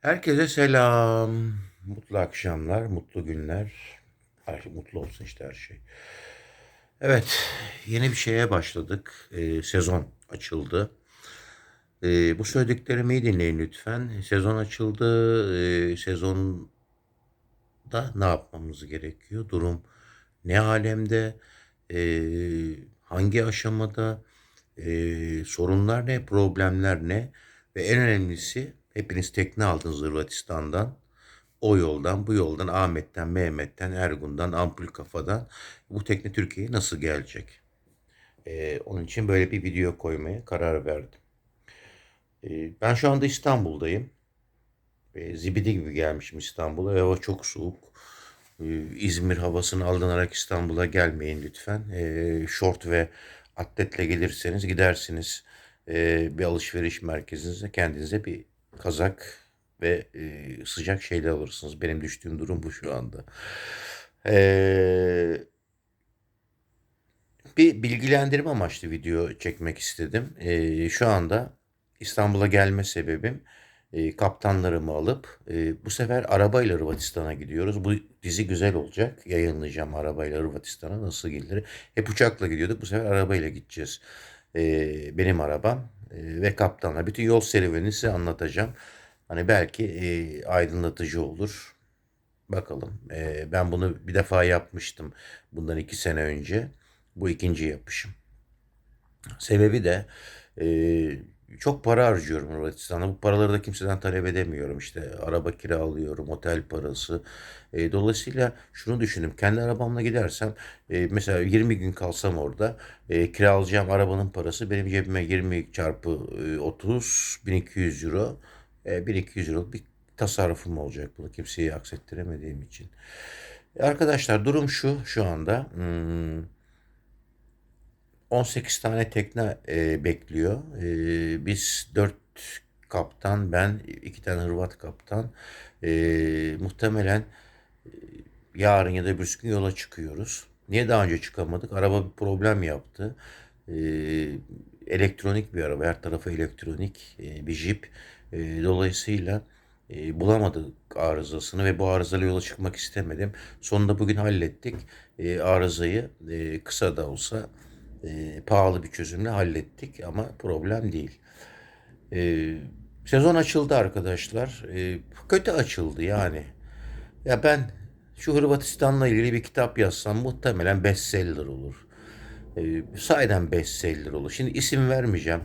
Herkese selam. Mutlu akşamlar, mutlu günler. Her şey mutlu olsun işte her şey. Evet, yeni bir şeye başladık. Ee, sezon açıldı. Ee, bu söylediklerimi iyi dinleyin lütfen. Sezon açıldı. Ee, sezonda ne yapmamız gerekiyor? Durum ne alemde? Ee, hangi aşamada? Ee, sorunlar ne? Problemler ne? Ve en önemlisi hepiniz tekne aldınız Hırvatistan'dan. O yoldan, bu yoldan, Ahmet'ten, Mehmet'ten, Ergun'dan, Ampul Kafa'dan bu tekne Türkiye'ye nasıl gelecek? Ee, onun için böyle bir video koymaya karar verdim. Ee, ben şu anda İstanbul'dayım. Ee, zibidi gibi gelmişim İstanbul'a hava çok soğuk. Ee, İzmir havasını aldınarak İstanbul'a gelmeyin lütfen. Ee, şort ve atletle gelirseniz gidersiniz ee, bir alışveriş merkezinize kendinize bir kazak ve e, sıcak şeyler alırsınız. Benim düştüğüm durum bu şu anda. Ee, bir bilgilendirme amaçlı video çekmek istedim. Ee, şu anda İstanbul'a gelme sebebim e, kaptanlarımı alıp e, bu sefer arabayla Hırvatistan'a gidiyoruz. Bu dizi güzel olacak. Yayınlayacağım arabayla Hırvatistan'a nasıl gidilir. Hep uçakla gidiyorduk. Bu sefer arabayla gideceğiz. Ee, benim arabam e, ve kaptanla. Bütün yol serüvenini size anlatacağım. Hani belki e, aydınlatıcı olur. Bakalım. Ee, ben bunu bir defa yapmıştım. Bundan iki sene önce. Bu ikinci yapışım. Sebebi de e, çok para harcıyorum Hırvatistan'da. Bu paraları da kimseden talep edemiyorum. İşte araba kiralıyorum, otel parası. E, dolayısıyla şunu düşündüm. Kendi arabamla gidersem e, mesela 20 gün kalsam orada e, kiralayacağım arabanın parası benim cebime 20 çarpı e, 30 1200 euro. E, 1200 euro bir tasarrufum olacak bunu kimseye aksettiremediğim için. E, Arkadaşlar durum şu şu anda. Hmm, 18 tane tekne e, bekliyor. E, biz 4 kaptan, ben iki tane Hırvat kaptan. E, muhtemelen e, yarın ya da bir gün yola çıkıyoruz. Niye daha önce çıkamadık? Araba bir problem yaptı. E, elektronik bir araba, her tarafı elektronik e, bir jip. E, dolayısıyla e, bulamadık arızasını ve bu arızayla yola çıkmak istemedim. Sonunda bugün hallettik. E, arızayı e, kısa da olsa e, pahalı bir çözümle hallettik ama problem değil. E, sezon açıldı arkadaşlar. E, kötü açıldı yani. Ya ben şu Hırvatistan'la ilgili bir kitap yazsam muhtemelen bestseller olur. E, sahiden bestseller olur. Şimdi isim vermeyeceğim.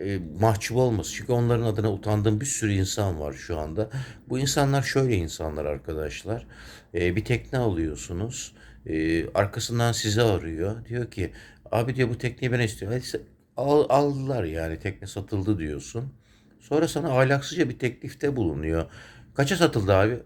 E, mahcup olmasın. Çünkü onların adına utandığım bir sürü insan var şu anda. Bu insanlar şöyle insanlar arkadaşlar. E, bir tekne alıyorsunuz. E, arkasından sizi arıyor. Diyor ki abi diyor bu tekneyi ben istiyorum. Al, aldılar yani tekne satıldı diyorsun. Sonra sana ahlaksızca bir teklifte bulunuyor. Kaça satıldı abi?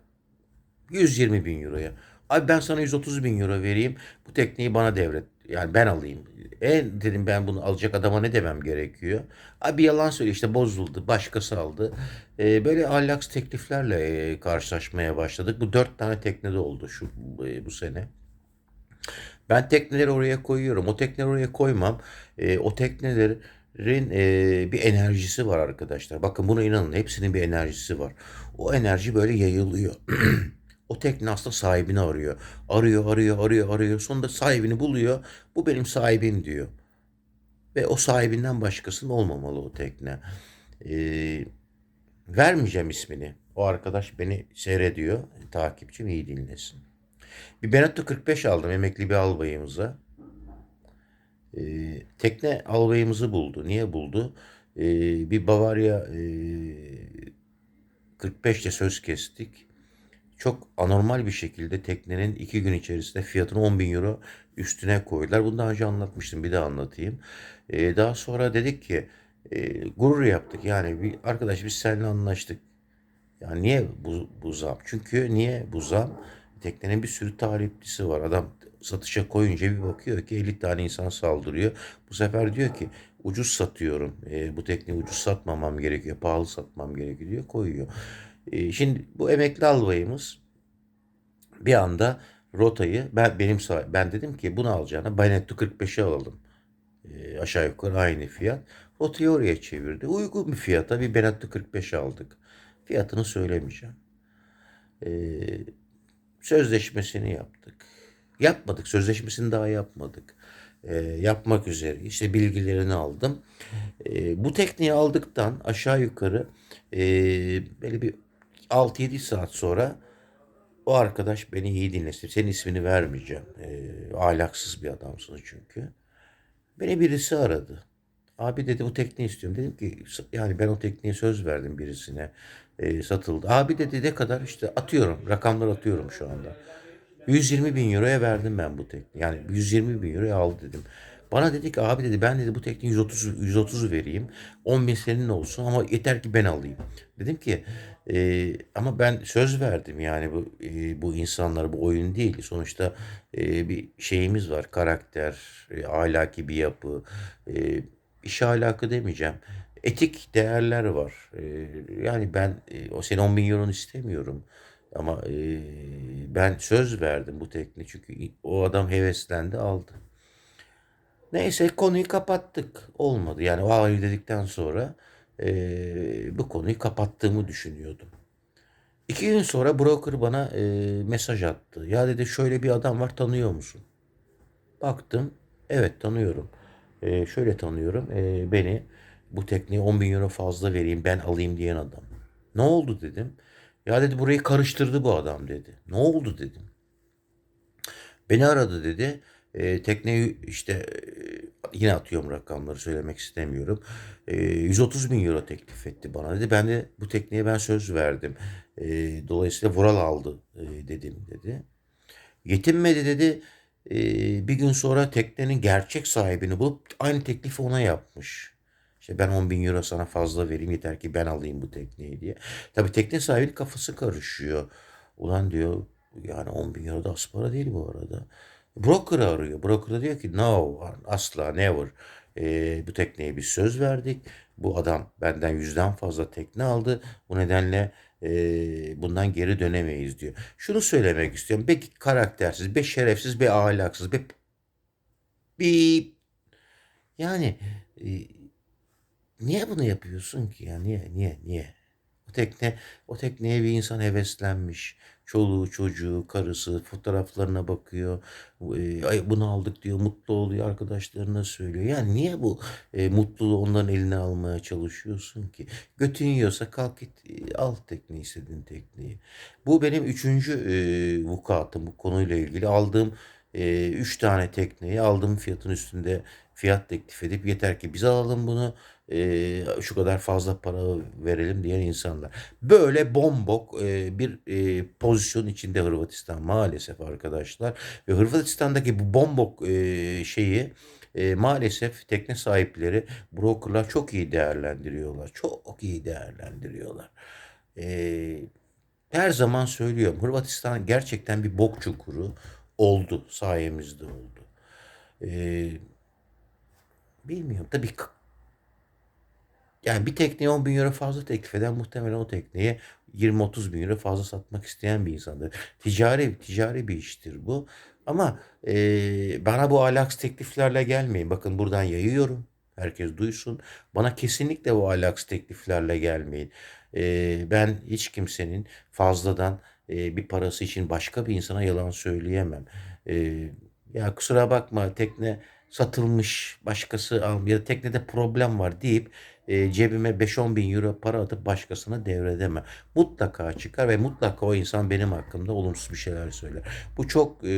120 bin euroya. Abi ben sana 130 bin euro vereyim. Bu tekneyi bana devret. Yani ben alayım. En dedim ben bunu alacak adama ne demem gerekiyor? Abi yalan söylüyor işte bozuldu. Başkası aldı. Ee, böyle ahlaksız tekliflerle e, karşılaşmaya başladık. Bu dört tane teknede oldu şu e, bu sene. Ben tekneleri oraya koyuyorum. O tekneleri oraya koymam. E, o teknelerin e, bir enerjisi var arkadaşlar. Bakın buna inanın. Hepsinin bir enerjisi var. O enerji böyle yayılıyor. O tekne aslında sahibini arıyor. Arıyor, arıyor, arıyor, arıyor. Sonunda sahibini buluyor. Bu benim sahibim diyor. Ve o sahibinden başkasının olmamalı o tekne. Ee, vermeyeceğim ismini. O arkadaş beni seyrediyor. Takipçim iyi dinlesin. Bir Benetto 45 aldım emekli bir albayımıza. Ee, tekne albayımızı buldu. Niye buldu? Ee, bir Bavarya e, 45'te söz kestik. Çok anormal bir şekilde teknenin iki gün içerisinde fiyatını 10 bin euro üstüne koydular. Bunu daha önce anlatmıştım bir daha anlatayım. Ee, daha sonra dedik ki e, gurur yaptık. Yani bir arkadaş biz seninle anlaştık. Yani niye bu, bu zam? Çünkü niye bu zam? Teknenin bir sürü taliplisi var. Adam satışa koyunca bir bakıyor ki 50 tane insan saldırıyor. Bu sefer diyor ki ucuz satıyorum. E, bu tekneyi ucuz satmamam gerekiyor. Pahalı satmam gerekiyor diyor. Koyuyor. E, şimdi bu emekli albayımız bir anda rotayı ben benim ben dedim ki bunu alacağına Bayanetto 45'i alalım. E, aşağı yukarı aynı fiyat. Rotayı oraya çevirdi. Uygun bir fiyata bir Benetto 45 aldık. Fiyatını söylemeyeceğim. Ee, sözleşmesini yaptık. Yapmadık. Sözleşmesini daha yapmadık. Ee, yapmak üzere. İşte bilgilerini aldım. Ee, bu tekniği aldıktan aşağı yukarı e, böyle bir 6-7 saat sonra o arkadaş beni iyi dinlesin. Senin ismini vermeyeceğim. Ee, ahlaksız bir adamsın çünkü. Beni birisi aradı. Abi dedi bu tekniği istiyorum. Dedim ki yani ben o tekniğe söz verdim birisine. Ee, satıldı. Abi dedi ne kadar işte atıyorum. Rakamlar atıyorum şu anda. 120 bin euroya verdim ben bu tekniği. Yani 120 bin euroya aldı dedim. Bana dedi ki abi dedi ben dedi bu tekniği 130 130'u vereyim. 10 bin senin olsun ama yeter ki ben alayım. Dedim ki e, ama ben söz verdim yani bu e, bu insanlara bu oyun değil. Sonuçta e, bir şeyimiz var. Karakter, e, ahlaki bir yapı. E, iş ahlakı demeyeceğim. Etik değerler var. E, yani ben e, o senin 10 bin euron istemiyorum. Ama e, ben söz verdim bu tekniği çünkü o adam heveslendi aldı. Neyse konuyu kapattık. Olmadı. Yani o hayır dedikten sonra e, bu konuyu kapattığımı düşünüyordum. İki gün sonra broker bana e, mesaj attı. Ya dedi şöyle bir adam var tanıyor musun? Baktım. Evet tanıyorum. E, şöyle tanıyorum. E, beni bu tekniğe 10 bin euro fazla vereyim ben alayım diyen adam. Ne oldu dedim. Ya dedi burayı karıştırdı bu adam dedi. Ne oldu dedim. Beni aradı dedi. E, tekneyi işte e, yine atıyorum rakamları söylemek istemiyorum. E, 130 bin euro teklif etti bana dedi. Ben de bu tekneye ben söz verdim. E, dolayısıyla Vural aldı e, dedim dedi. Yetinmedi dedi. E, bir gün sonra teknenin gerçek sahibini bulup aynı teklifi ona yapmış. İşte ben 10 bin euro sana fazla vereyim yeter ki ben alayım bu tekneyi diye. Tabii tekne sahibinin kafası karışıyor. Ulan diyor yani 10 bin euro da az para değil bu arada. Broker arıyor. Broker diyor ki no asla never. Ee, bu tekneye biz söz verdik. Bu adam benden yüzden fazla tekne aldı. Bu nedenle e, bundan geri dönemeyiz diyor. Şunu söylemek istiyorum. Be karaktersiz, be şerefsiz, be ahlaksız, be bir yani e, niye bunu yapıyorsun ki ya? Niye? Niye? Niye? O tekne, o tekneye bir insan heveslenmiş. Çoluğu, çocuğu, karısı fotoğraflarına bakıyor. E, Ay bunu aldık diyor, mutlu oluyor, arkadaşlarına söylüyor. Yani niye bu e, mutluluğu onların eline almaya çalışıyorsun ki? Götün yiyorsa kalk git e, al tekneyi, istediğin tekneyi. Bu benim üçüncü e, vukuatım bu konuyla ilgili. Aldığım e, üç tane tekneyi aldığım fiyatın üstünde fiyat teklif edip yeter ki biz alalım bunu e, şu kadar fazla para verelim diyen insanlar. Böyle bombok e, bir e, pozisyon içinde Hırvatistan maalesef arkadaşlar. Ve Hırvatistan'daki bu bombok e, şeyi e, maalesef tekne sahipleri, brokerlar çok iyi değerlendiriyorlar. Çok iyi değerlendiriyorlar. E, her zaman söylüyorum Hırvatistan gerçekten bir bok çukuru oldu sayemizde oldu. E, bilmiyorum tabii yani bir tekneye 10 bin euro fazla teklif eden muhtemelen o tekneye 20-30 bin euro fazla satmak isteyen bir insandır. Ticari, ticari bir iştir bu. Ama e, bana bu alaks tekliflerle gelmeyin. Bakın buradan yayıyorum. Herkes duysun. Bana kesinlikle bu alaks tekliflerle gelmeyin. E, ben hiç kimsenin fazladan e, bir parası için başka bir insana yalan söyleyemem. E, ya kusura bakma tekne satılmış başkası al ya da teknede problem var deyip e, cebime 5-10 bin euro para atıp başkasına devredemem. Mutlaka çıkar ve mutlaka o insan benim hakkımda olumsuz bir şeyler söyler. Bu çok e,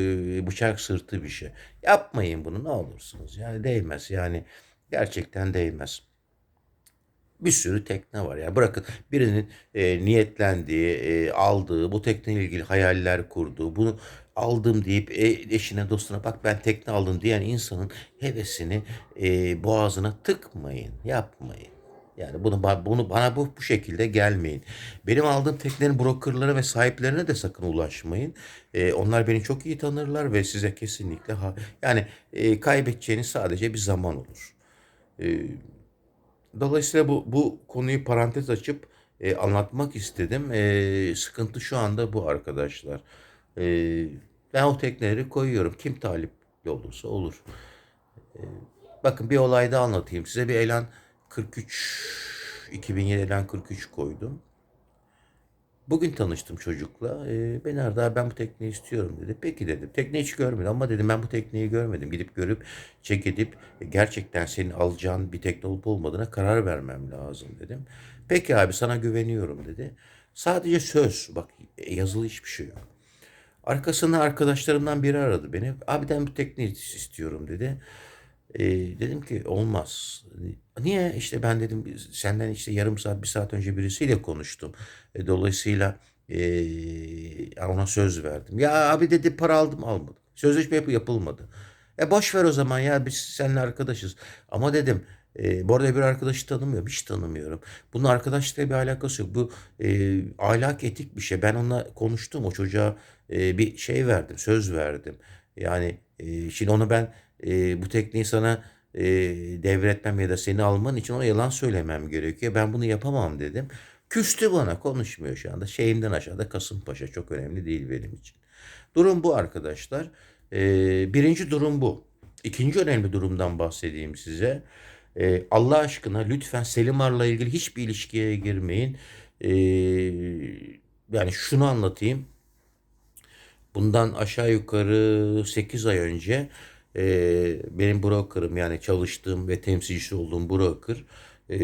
bıçak sırtı bir şey. Yapmayın bunu ne olursunuz. Yani değmez yani gerçekten değmez bir sürü tekne var. Yani bırakın birinin e, niyetlendiği, e, aldığı, bu tekneyle ilgili hayaller kurduğu, bunu aldım deyip e, eşine dostuna bak ben tekne aldım diyen insanın hevesini e, boğazına tıkmayın, yapmayın. Yani bunu bunu bana bu bu şekilde gelmeyin. Benim aldığım teknenin brokerlara ve sahiplerine de sakın ulaşmayın. E, onlar beni çok iyi tanırlar ve size kesinlikle ha, yani e, kaybedeceğiniz sadece bir zaman olur. E, dolayısıyla bu bu konuyu parantez açıp e, anlatmak istedim. E, sıkıntı şu anda bu arkadaşlar. E, ben o tekneleri koyuyorum. Kim talip olursa olur. E, bakın bir olay da anlatayım size. Bir elan 43 2007'den 43 koydum. Bugün tanıştım çocukla. E, ben Arda ben bu tekneyi istiyorum dedi. Peki dedim. Tekne hiç görmedim ama dedim ben bu tekneyi görmedim. Gidip görüp çek edip e, gerçekten senin alacağın bir tekne olup olmadığına karar vermem lazım dedim. Peki abi sana güveniyorum dedi. Sadece söz. Bak e, yazılı hiçbir şey yok. Arkasından arkadaşlarımdan biri aradı beni. Abi ben bu tekneyi istiyorum dedi. E, dedim ki olmaz. Niye? İşte ben dedim "Biz- senden işte yarım saat bir saat önce birisiyle konuştum. E, dolayısıyla e, ona söz verdim. Ya abi dedi para aldım almadım. Sözleşme yapı yapılmadı. E boş ver o zaman ya biz seninle arkadaşız. Ama dedim e, bu arada bir arkadaşı tanımıyorum. Hiç tanımıyorum. Bunun arkadaşlıkla bir alakası yok. Bu e, ahlak etik bir şey. Ben onunla konuştum. O çocuğa e, bir şey verdim. Söz verdim. Yani e, şimdi onu ben e, bu tekniği sana e, devretmem ya da seni alman için ona yalan söylemem gerekiyor. Ben bunu yapamam dedim. Küstü bana konuşmuyor şu anda. Şeyimden aşağıda Kasımpaşa çok önemli değil benim için. Durum bu arkadaşlar. E, birinci durum bu. İkinci önemli durumdan bahsedeyim size. E, Allah aşkına lütfen Selimar'la ilgili hiçbir ilişkiye girmeyin. E, yani şunu anlatayım. Bundan aşağı yukarı 8 ay önce e, benim brokerım yani çalıştığım ve temsilcisi olduğum broker e,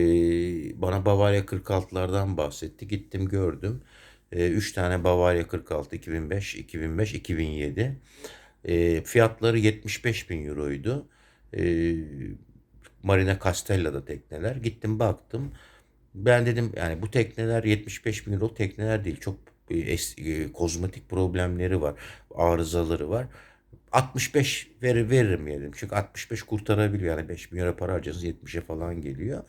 bana Bavaria 46'lardan bahsetti. Gittim gördüm. 3 tane Bavaria 46 2005, 2005, 2007. E, fiyatları 75 bin euroydu. E, Marina Castella'da tekneler. Gittim baktım. Ben dedim yani bu tekneler 75 bin euro tekneler değil. Çok e, es- e, kozmetik problemleri var. Arızaları var. 65 ver, veririm dedim. Çünkü 65 kurtarabiliyor. Yani 5 bin euro para harcarsanız 70'e falan geliyor.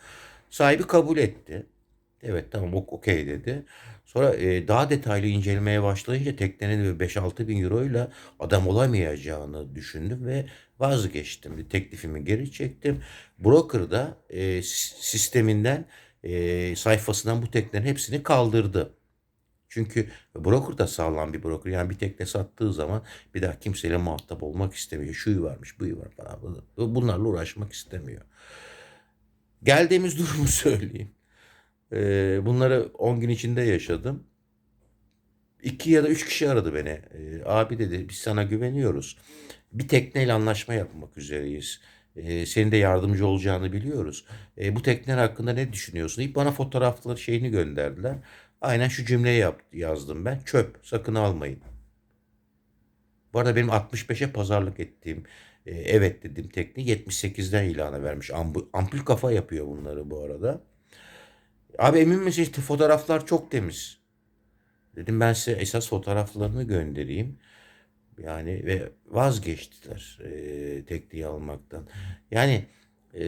Sahibi kabul etti. Evet tamam ok- okey dedi. Sonra e, daha detaylı incelemeye başlayınca teknenin 5-6 bin euroyla adam olamayacağını düşündüm ve vazgeçtim. Teklifimi geri çektim. Broker da e, sisteminden e, sayfasından bu teknelerin hepsini kaldırdı. Çünkü broker da sağlam bir broker. Yani bir tekne sattığı zaman bir daha kimseyle muhatap olmak istemiyor. Şu varmış, bu var falan. Bunlarla uğraşmak istemiyor. Geldiğimiz durumu söyleyeyim. Ee, bunları 10 gün içinde yaşadım. İki ya da üç kişi aradı beni. Ee, abi dedi biz sana güveniyoruz. Bir tekneyle anlaşma yapmak üzereyiz. Ee, senin de yardımcı olacağını biliyoruz. Ee, bu tekneler hakkında ne düşünüyorsun? İlk bana fotoğrafları şeyini gönderdiler. Aynen şu cümleyi yap, yazdım ben. Çöp sakın almayın. Bu arada benim 65'e pazarlık ettiğim e, evet dediğim tekne 78'den ilana vermiş. Ambu- ampul kafa yapıyor bunları bu arada. Abi emin misin işte fotoğraflar çok temiz. Dedim ben size esas fotoğraflarını göndereyim. Yani ve vazgeçtiler e, tekneyi almaktan. Yani e,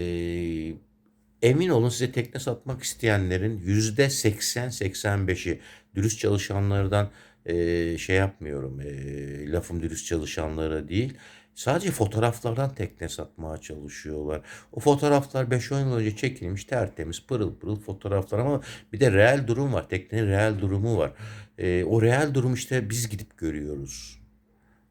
emin olun size tekne satmak isteyenlerin yüzde 80-85'i dürüst çalışanlardan e, şey yapmıyorum. E, lafım dürüst çalışanlara değil. Sadece fotoğraflardan tekne satmaya çalışıyorlar. O fotoğraflar 5-10 yıl önce çekilmiş tertemiz pırıl pırıl fotoğraflar ama bir de reel durum var. Teknenin reel durumu var. E, o reel durum işte biz gidip görüyoruz.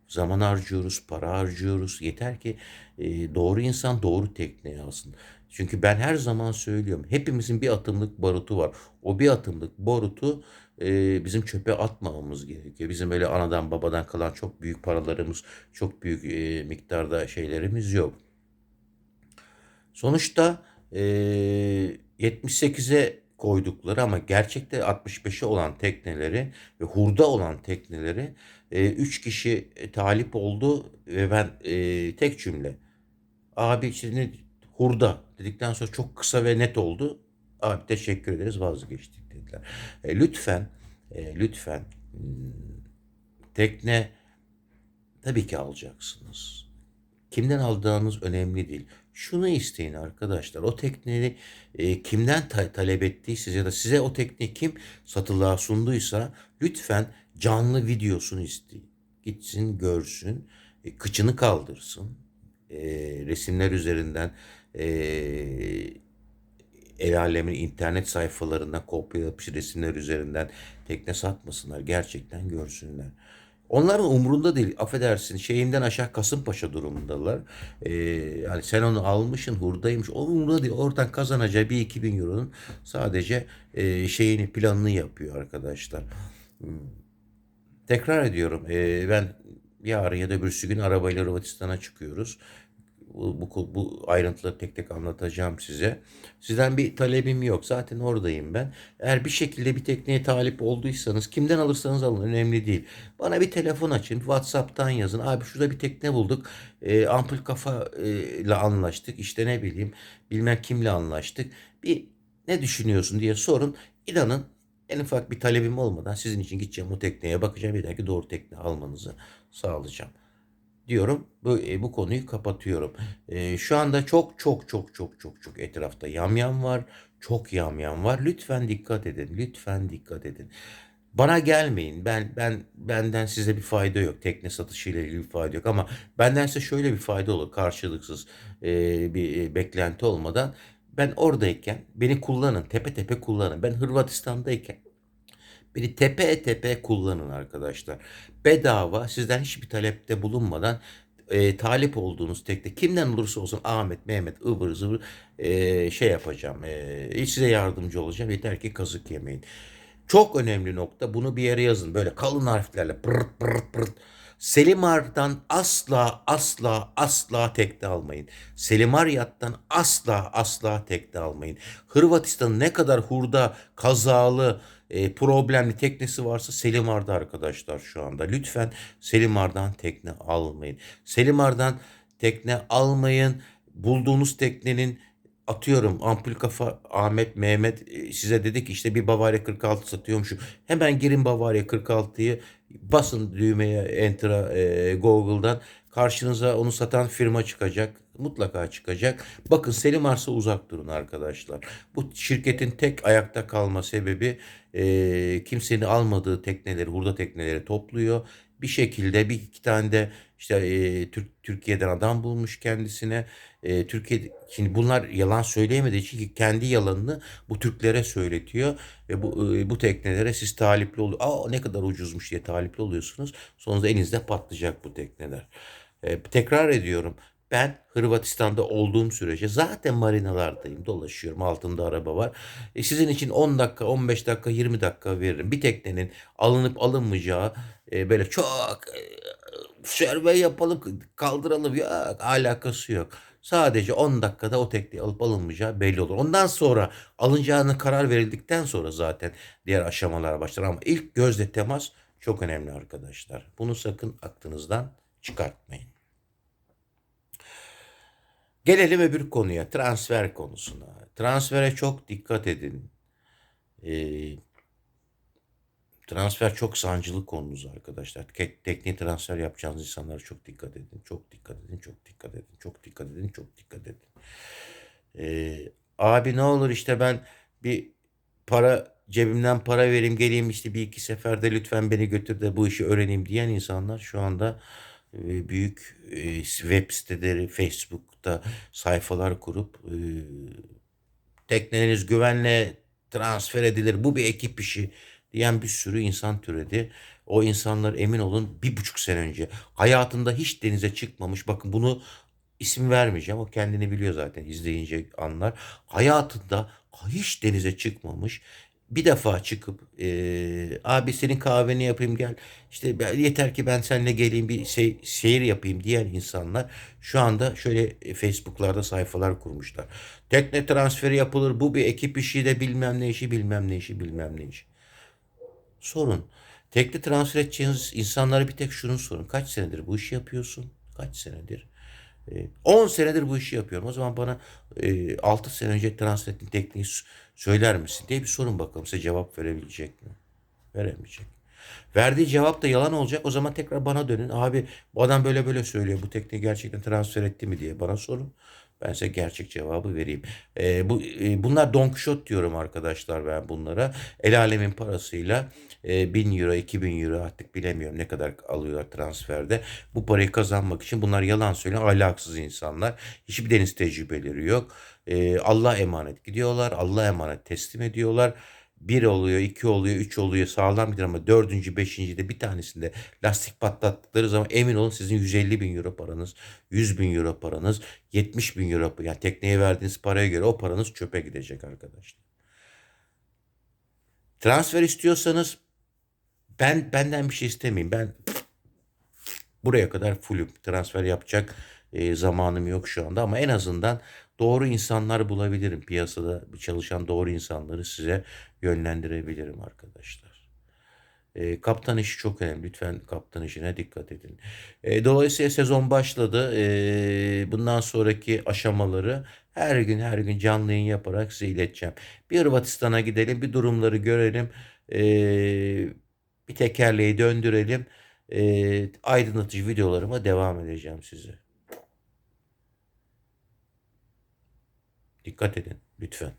Zaman harcıyoruz, para harcıyoruz. Yeter ki e, doğru insan doğru tekneyi alsın. Çünkü ben her zaman söylüyorum. Hepimizin bir atımlık barutu var. O bir atımlık barutu e, bizim çöpe atmamamız gerekiyor. Bizim öyle anadan babadan kalan çok büyük paralarımız, çok büyük e, miktarda şeylerimiz yok. Sonuçta e, 78'e koydukları ama gerçekte 65'e olan tekneleri ve hurda olan tekneleri 3 kişi e, talip oldu ve ben e, tek cümle abi şimdi hurda dedikten sonra çok kısa ve net oldu. Abi teşekkür ederiz vazgeçtik dediler. E, lütfen e, lütfen hmm, tekne tabii ki alacaksınız. Kimden aldığınız önemli değil. Şunu isteyin arkadaşlar. O tekneyi e, kimden ta- talep ettiyseniz ya da size o tekneyi kim satılığa sunduysa lütfen canlı videosunu isteyin. Gitsin görsün. e, kıçını kaldırsın. e, resimler üzerinden e, el alemin internet sayfalarından kopyalanmış resimler üzerinden tekne satmasınlar. Gerçekten görsünler. Onların umurunda değil. Affedersin şeyinden aşağı Kasımpaşa durumundalar. Ee, yani sen onu almışsın hurdaymış. O umurunda değil. Oradan kazanacağı bir iki bin euronun sadece e, şeyini planını yapıyor arkadaşlar. Tekrar ediyorum. eee, ben yarın ya da öbürsü gün arabayla Hırvatistan'a çıkıyoruz. Bu, bu, bu ayrıntıları tek tek anlatacağım size. Sizden bir talebim yok. Zaten oradayım ben. Eğer bir şekilde bir tekneye talip olduysanız kimden alırsanız alın önemli değil. Bana bir telefon açın. WhatsApp'tan yazın. Abi şurada bir tekne bulduk. E, ampul kafa e, ile anlaştık. İşte ne bileyim bilmem kimle anlaştık. Bir ne düşünüyorsun diye sorun. İnanın en ufak bir talebim olmadan sizin için gideceğim o tekneye bakacağım. Bir dahaki doğru tekne almanızı sağlayacağım diyorum. Bu, e, bu konuyu kapatıyorum. E, şu anda çok çok çok çok çok çok etrafta yamyam var. Çok yamyam var. Lütfen dikkat edin. Lütfen dikkat edin. Bana gelmeyin. Ben ben benden size bir fayda yok. Tekne satışıyla ilgili bir fayda yok ama benden size şöyle bir fayda olur. Karşılıksız e, bir e, beklenti olmadan ben oradayken beni kullanın. Tepe tepe kullanın. Ben Hırvatistan'dayken Beni tepe tepe kullanın arkadaşlar. Bedava sizden hiçbir talepte bulunmadan e, talip olduğunuz tekte kimden olursa olsun Ahmet, Mehmet, ıvır zıvır e, şey yapacağım. E, size yardımcı olacağım. Yeter ki kazık yemeyin. Çok önemli nokta. Bunu bir yere yazın. Böyle kalın harflerle pırt pırt pırt. Selimar'dan asla asla asla tekne almayın. Selimar yattan asla asla tekne almayın. Hırvatistan'ın ne kadar hurda, kazalı, e, problemli teknesi varsa Selimar'da arkadaşlar şu anda. Lütfen Selimar'dan tekne almayın. Selimar'dan tekne almayın. Bulduğunuz teknenin atıyorum ampul kafa Ahmet Mehmet e, size dedi ki işte bir Bavaria 46 satıyorum şu. Hemen girin Bavaria 46'yı basın düğmeye enter'a e, Google'dan karşınıza onu satan firma çıkacak. Mutlaka çıkacak. Bakın Selim Ars'a uzak durun arkadaşlar. Bu şirketin tek ayakta kalma sebebi e, kimsenin almadığı tekneleri, hurda tekneleri topluyor. Bir şekilde bir iki tane de işte e, Türk Türkiye'den adam bulmuş kendisine. E, Türkiye şimdi bunlar yalan söyleyemediği için kendi yalanını bu Türklere söyletiyor ve bu e, bu teknelere siz talipli oluyor. Aa ne kadar ucuzmuş diye talipli oluyorsunuz. Sonunda elinizde patlayacak bu tekneler. E, tekrar ediyorum. Ben Hırvatistan'da olduğum sürece zaten marinalardayım, dolaşıyorum. Altında araba var. E sizin için 10 dakika, 15 dakika, 20 dakika veririm. Bir teknenin alınıp alınmayacağı e, böyle çok e, survey yapalım, kaldıralım ya alakası yok. Sadece 10 dakikada o tekneyi alıp alınmayacağı belli olur. Ondan sonra alınacağını karar verildikten sonra zaten diğer aşamalar başlar. Ama ilk gözle temas çok önemli arkadaşlar. Bunu sakın aklınızdan çıkartmayın. Gelelim öbür konuya, transfer konusuna. Transfere çok dikkat edin. Ee, transfer çok sancılı konumuz arkadaşlar. Tek, teknik transfer yapacağınız insanlara çok dikkat edin. Çok dikkat edin, çok dikkat edin, çok dikkat edin, çok dikkat edin. Ee, abi ne olur işte ben bir para cebimden para vereyim geleyim işte bir iki seferde lütfen beni götür de bu işi öğreneyim diyen insanlar şu anda e, büyük e, web siteleri, Facebook'ta sayfalar kurup e, tekneleriniz güvenle transfer edilir. Bu bir ekip işi diyen bir sürü insan türedi. O insanlar emin olun bir buçuk sene önce hayatında hiç denize çıkmamış. Bakın bunu isim vermeyeceğim. O kendini biliyor zaten izleyince anlar. Hayatında hiç denize çıkmamış bir defa çıkıp e, abi senin kahveni yapayım gel işte yeter ki ben seninle geleyim bir şey, seyir yapayım diyen insanlar şu anda şöyle e, Facebook'larda sayfalar kurmuşlar. Tekne transferi yapılır bu bir ekip işi de bilmem ne işi bilmem ne işi bilmem ne işi. Sorun. Tekne transfer edeceğiniz insanlara bir tek şunu sorun. Kaç senedir bu işi yapıyorsun? Kaç senedir? 10 senedir bu işi yapıyorum. O zaman bana 6 sene önce transfer ettiğin tekniği söyler misin diye bir sorun bakalım size cevap verebilecek mi? Veremeyecek. Verdiği cevap da yalan olacak. O zaman tekrar bana dönün. Abi bu adam böyle böyle söylüyor. Bu tekniği gerçekten transfer etti mi diye bana sorun. Ben size gerçek cevabı vereyim. E, bu e, bunlar Don Quixote diyorum arkadaşlar ben bunlara. El alemin parasıyla e, 1000 euro, 2000 euro artık bilemiyorum ne kadar alıyorlar transferde. Bu parayı kazanmak için bunlar yalan söylüyor. Ahlaksız insanlar. Hiçbir deniz tecrübeleri yok. E, Allah emanet gidiyorlar. Allah emanet teslim ediyorlar bir oluyor, iki oluyor, üç oluyor sağlam gidiyor ama dördüncü, beşinci de bir tanesinde lastik patlattıkları zaman emin olun sizin 150 bin euro paranız, 100 bin euro paranız, 70 bin euro yani tekneye verdiğiniz paraya göre o paranız çöpe gidecek arkadaşlar. Transfer istiyorsanız ben benden bir şey istemeyin. Ben buraya kadar fullüm. Transfer yapacak e, zamanım yok şu anda ama en azından doğru insanlar bulabilirim. Piyasada çalışan doğru insanları size yönlendirebilirim arkadaşlar. E, kaptan işi çok önemli. Lütfen kaptan işine dikkat edin. E, dolayısıyla sezon başladı. E, bundan sonraki aşamaları her gün her gün canlı yayın yaparak size ileteceğim. Bir Hırvatistan'a gidelim, bir durumları görelim. E, bir tekerleği döndürelim. E, aydınlatıcı videolarıma devam edeceğim size. Dikkat edin lütfen.